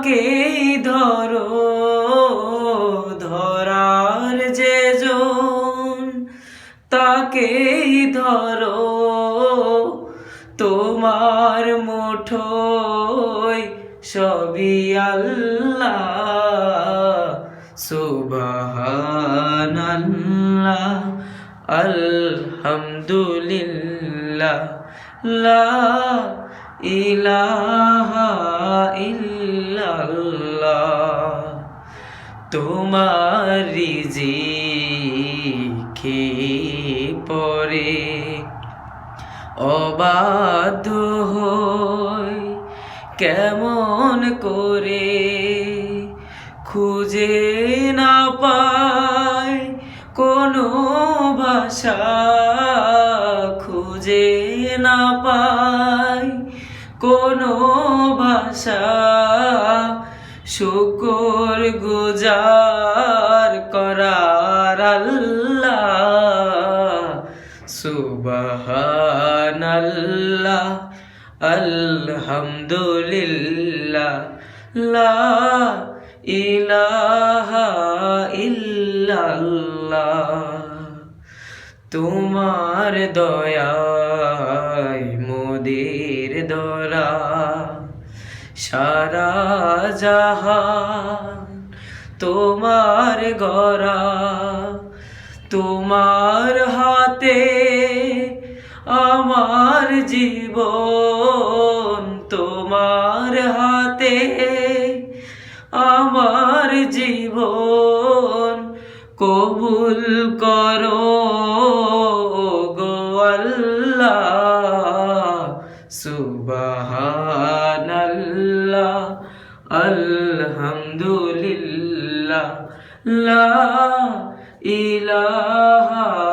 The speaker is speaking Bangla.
তাকেই ধরো, ধরার যে জন তাকে ধরো। তোমার মুঠোয় সবই আল্লাহ, সুবহানাল্লাহ, আলহামদুলিল্লাহ, লা ইলাহা ইল্লাল্লাহ তোমার রিজিকে পরে অবাধ্য হই কেমন করে খুঁজে না পায় কোনো ভাষা, খুঁজে না পায় কোনো ভাষা। শুকর গুজার করার আল্লাহ। সুবহানাল্লাহ আলহামদুলিল্লাহ লা ইলাহা ইল্লাল্লাহ। তোমার দয়ায় মোদের দরা সারা জাহান তোমার গড়া তোমার হাতে আমার জীবন তোমার হাতে আমার জীবন কবুল করো। সুবহানাল্লাহ আলহামদুলিল্লাহ লা ইলাহা